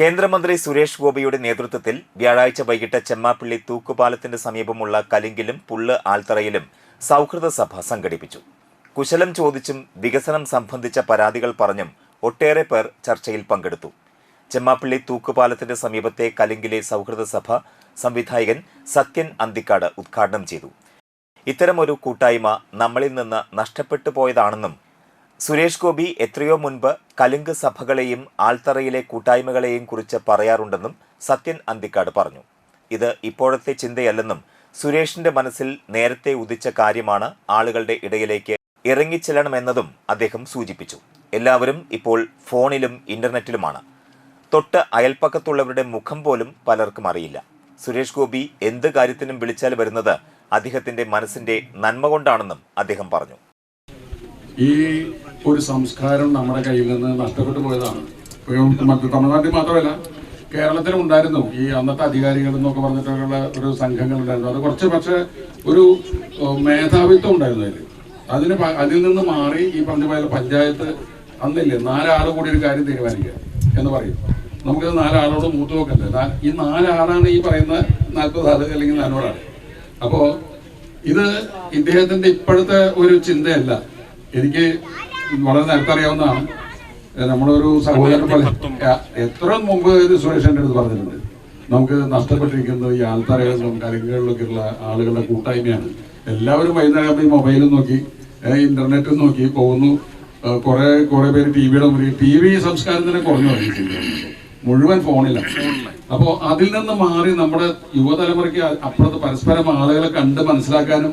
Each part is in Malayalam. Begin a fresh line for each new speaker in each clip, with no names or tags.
കേന്ദ്രമന്ത്രി സുരേഷ് ഗോപിയുടെ നേതൃത്വത്തിൽ വ്യാഴാഴ്ച വൈകിട്ട് ചെമ്മാപ്പള്ളി തൂക്കുപാലത്തിന് സമീപമുള്ള കലിങ്കിലും പുള്ള് ആൽത്തറയിലും സൗഹൃദ സഭ സംഘടിപ്പിച്ചു. കുശലം ചോദിച്ചും വികസനം സംബന്ധിച്ച പരാതികൾ പറഞ്ഞും ഒട്ടേറെ പേർ ചർച്ചയിൽ പങ്കെടുത്തു. ചെമ്മാപ്പള്ളി തൂക്കുപാലത്തിന്റെ സമീപത്തെ കലിങ്കിലെ സൗഹൃദ സഭ സംവിധായകൻ സത്യൻ അന്തിക്കാട് ഉദ്ഘാടനം ചെയ്തു. ഇത്തരമൊരു കൂട്ടായ്മ നമ്മളിൽ നിന്ന് നഷ്ടപ്പെട്ടു പോയതാണെന്നും സുരേഷ് ഗോപി എത്രയോ മുൻപ് കലുങ്ക് സഭകളെയും ആൾത്തറയിലെ കൂട്ടായ്മകളെയും കുറിച്ച് പറയാറുണ്ടെന്നും സത്യൻ അന്തിക്കാട് പറഞ്ഞു. ഇത് ഇപ്പോഴത്തെ ചിന്തയല്ലെന്നും സുരേഷിന്റെ മനസ്സിൽ നേരത്തെ ഉദിച്ച കാര്യമാണ് ആളുകളുടെ ഇടയിലേക്ക് ഇറങ്ങിച്ചെല്ലണമെന്നതും അദ്ദേഹം സൂചിപ്പിച്ചു. എല്ലാവരും ഇപ്പോൾ ഫോണിലും ഇന്റർനെറ്റിലുമാണ്. തൊട്ട് അയൽപ്പക്കത്തുള്ളവരുടെ മുഖം പോലും പലർക്കും അറിയില്ല. സുരേഷ് ഗോപി എന്ത് കാര്യത്തിനും വിളിച്ചാൽ വരുന്നത് അദ്ദേഹത്തിന്റെ മനസ്സിന്റെ നന്മ കൊണ്ടാണെന്നും അദ്ദേഹം പറഞ്ഞു.
ഈ ഒരു സംസ്കാരം നമ്മുടെ കയ്യിൽ നിന്ന് നഷ്ടപ്പെട്ടു പോയതാണ്. തമിഴ്നാട്ടിൽ മാത്രമല്ല കേരളത്തിലും ഉണ്ടായിരുന്നു. ഈ അന്നത്തെ അധികാരികൾ എന്നൊക്കെ പറഞ്ഞിട്ടുള്ള ഒരു സംഘങ്ങൾ ഉണ്ടായിരുന്നു. അത് കുറച്ച് പക്ഷേ ഒരു മേധാവിത്വം ഉണ്ടായിരുന്നു അതിൽ അതിന് അതിൽ നിന്ന് മാറി ഈ പറഞ്ഞ പോലെ പഞ്ചായത്ത് അന്നില്ലേ നാലാൾ കൂടി ഒരു കാര്യം തീരുമാനിക്കുക എന്ന് പറയും. നമുക്കത് നാലാളോട് മൂത്ത് നോക്കണ്ടേ? ഈ നാലാളാണ് ഈ പറയുന്ന നാൽപ്പത് ആൾ അല്ലെങ്കിൽ നാനൂറാൾ. അപ്പോ ഇത് ഇദ്ദേഹത്തിന്റെ ഇപ്പോഴത്തെ ഒരു ചിന്തയല്ല. എനിക്ക് വളരെ നേരത്തെ അറിയാവുന്നതാണ് നമ്മളൊരു സഹോദരൻ എത്ര മുമ്പ് ഇത് സുരേഷന്റെ അടുത്ത് പറഞ്ഞിട്ടുണ്ട്. നമുക്ക് നഷ്ടപ്പെട്ടിരിക്കുന്നത് ഈ ആൾത്തറകളിലും ഉള്ള ആളുകളുടെ കൂട്ടായ്മയാണ്. എല്ലാവരും വൈകുന്നേരം ഈ മൊബൈലും നോക്കി ഇന്റർനെറ്റും നോക്കി പോകുന്നു. കുറെ കുറെ പേര് ടി വിയുടെ മുന്നിൽ. ടി വി സംസ്കാരം തന്നെ കുറഞ്ഞു തുടങ്ങിയിട്ടുണ്ട്. മുഴുവൻ ഫോണിലാണ്. അപ്പോൾ അതിൽ നിന്ന് മാറി നമ്മുടെ യുവതലമുറയ്ക്ക് അപ്പുറത്ത് പരസ്പരം ആളുകളെ കണ്ട് മനസ്സിലാക്കാനും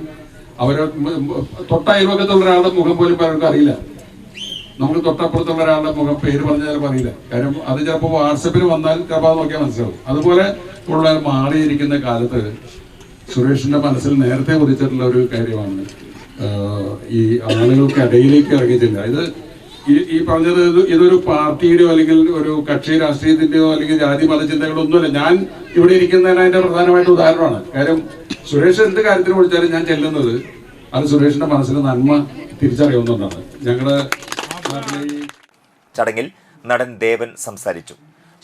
അവരെ തൊട്ടയൽവകത്തുള്ള തൊട്ടയൽവക്കത്തുള്ള ഒരാളുടെ മുഖം പോലും പലർക്കും അറിയില്ല. നമുക്ക് തൊട്ടപ്പുറത്തുള്ള ഒരാളുടെ മുഖം പേര് പറഞ്ഞാൽ അറിയില്ല. കാര്യം അത് ചിലപ്പോൾ വാട്സപ്പിൽ വന്നാൽ ചിലപ്പോൾ അത് നോക്കിയാൽ മനസ്സിലാവും. അതുപോലെ ഉള്ള മാറിയിരിക്കുന്ന കാലത്ത് സുരേഷിന്റെ മനസ്സിൽ നേരത്തെ ഉദിച്ചിട്ടുള്ള ഒരു കാര്യമാണ് ഈ ആളുകൾക്ക് ഇടയിലേക്ക് ഇറങ്ങിയിട്ടില്ല. ഇത് ഈ പറഞ്ഞത് ഇത് ഇതൊരു പാർട്ടിയുടെയോ അല്ലെങ്കിൽ ഒരു കക്ഷി രാഷ്ട്രീയത്തിന്റെയോ അല്ലെങ്കിൽ ജാതി മതചിന്തകളോ ഒന്നുമല്ല ഞാൻ ഇവിടെ ഇരിക്കുന്നതിന് അതിന്റെ പ്രധാനമായിട്ട് ഉദാഹരണമാണ്. കാര്യം സുരേഷ് എന്ത് കാര്യത്തിന് വിളിച്ചാലും ഞാൻ ചെല്ലുന്നത് അത് സുരേഷിന്റെ മനസ്സിന് നന്മ തിരിച്ചറിയുന്നുണ്ടാണ് ഞങ്ങളുടെ
ചടങ്ങിൽ നടൻ ദേവൻ സംസാരിച്ചു.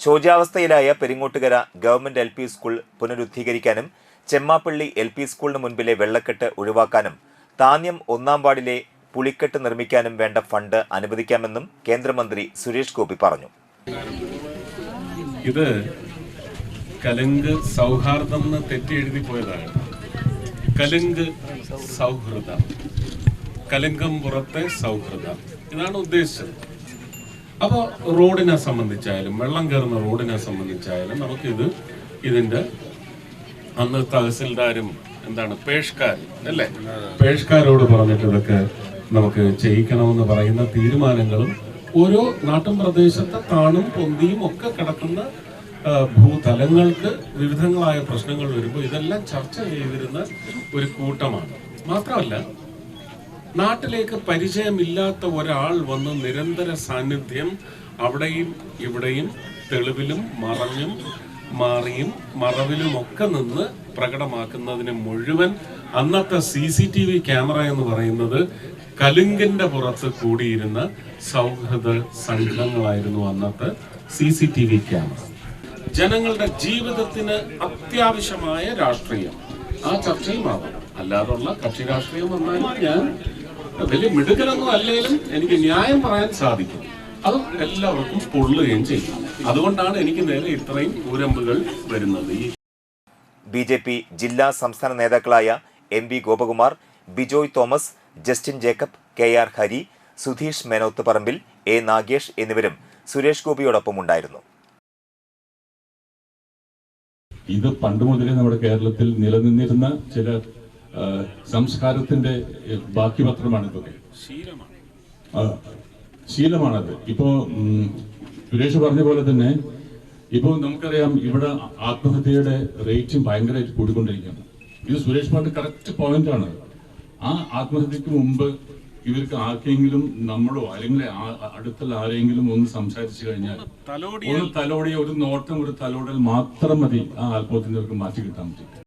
ശോചാവസ്ഥയിലായ Peringottukara government L P school പുനരുദ്ധീകരിക്കാനും Chemmappilly L P സ്കൂളിന് മുൻപിലെ വെള്ളക്കെട്ട് ഒഴിവാക്കാനും താന്യം ഒന്നാം വാർഡിലെ പുളിക്കെട്ട് നിർമ്മിക്കാനും വേണ്ട ഫണ്ട് അനുവദിക്കാമെന്നും കേന്ദ്രമന്ത്രി സുരേഷ് ഗോപി പറഞ്ഞു.
ഇത് കലുങ്ക് സൗഹാർദ്ദം എന്ന് തെറ്റി എഴുതി പോയതാണ്. കലുങ്ക് സൗഹൃദം. കലുങ്കം പുറത്തെ സൗഹൃദം. ഇതാണ് ഉദ്ദേശിച്ചത് അപ്പോൾ റോഡിനെ സംബന്ധിച്ചായാലും വെള്ളം കയറുന്ന റോഡിനെ സംബന്ധിച്ചായാലും നമുക്കിത് ഇതിന്റെ അന്ന് തഹസിൽദാരും എന്താണ് പേഷ്കാർ അല്ലേ? പേഷ്കാരോട് പറഞ്ഞിട്ട് ഇതൊക്കെ നമുക്ക് ചെയ്യിക്കണമെന്ന് പറയുന്ന തീരുമാനങ്ങളും ഓരോ നാട്ടും പ്രദേശത്തെ താണും പൊന്തിയും ഒക്കെ കിടക്കുന്ന ഭൂതലങ്ങൾക്ക് വിവിധങ്ങളായ പ്രശ്നങ്ങൾ വരുമ്പോൾ ഇതെല്ലാം ചർച്ച ചെയ്തിരുന്ന ഒരു കൂട്ടമാണ്. മാത്രമല്ല നാട്ടിലേക്ക് പരിചയമില്ലാത്ത ഒരാൾ വന്ന് നിരന്തര സാന്നിധ്യം അവിടെയും ഇവിടെയും തെളിവിലും മറഞ്ഞും മാറിയും മറവിലും ഒക്കെ നിന്ന് പ്രകടമാക്കുന്നതിന് മുഴുവൻ അന്നത്തെ C C T V camera എന്ന് പറയുന്നത് കലുങ്കിന്റെ പുറത്ത് കൂടിയിരുന്ന സൗഹൃദ സംഘങ്ങളായിരുന്നു അന്നത്തെ C C T V camera. ജനങ്ങളുടെ ജീവിതത്തിന് അത്യാവശ്യമായ രാഷ്ട്രീയം. ആ ചർച്ചയും അല്ലാതുള്ള കക്ഷി രാഷ്ട്രീയം വന്നാലും ഞാൻ വലിയ മിടുക്കലൊന്നും അല്ലെങ്കിലും എനിക്ക് ന്യായം പറയാൻ സാധിക്കും. അത് എല്ലാവർക്കും പൊള്ളുകയും ചെയ്യും. അതുകൊണ്ടാണ് എനിക്ക് നേരെ ഇത്രയും ഊരമ്പുകൾ വരുന്നത്. ഈ
ബി ജെ പി ജില്ലാ സംസ്ഥാന നേതാക്കളായ M V Gopakumar Bijoy Thomas Justin Jacob K R Hari Sudheesh Menoth Parambil A Nagesh എന്നിവരും സുരേഷ് ഗോപിയോടൊപ്പം ഉണ്ടായിരുന്നു.
ഇത് പണ്ട് മുതലേ നമ്മുടെ കേരളത്തിൽ നിലനിന്നിരുന്ന ചില സംസ്കാരത്തിന്റെ ബാക്കി പത്രമാണ് ഇതൊക്കെ. ആ, ശീലമാണത്. ഇപ്പോ സുരേഷ് പറഞ്ഞ പോലെ തന്നെ ഇപ്പോ നമുക്കറിയാം ഇവിടെ ആത്മഹത്യയുടെ റേറ്റും ഭയങ്കരമായിട്ട് കൂടിക്കൊണ്ടിരിക്കുകയാണ് ഇത് സുരേഷ് പറഞ്ഞ കറക്റ്റ് പോയിന്റ് ആണ് ആ ആത്മഹത്യക്ക് മുമ്പ് ഇവർക്ക് ആർക്കെങ്കിലും നമ്മളോ അല്ലെങ്കിൽ അടുത്തുള്ള ആരെങ്കിലും ഒന്ന് സംസാരിച്ചു കഴിഞ്ഞാൽ ഒരു തലോടിയ ഒരു നോട്ടം ഒരു തലോടൽ മാത്രം മതി ആ ആത്മഹത്യ മാറ്റി കിട്ടാൻ പറ്റും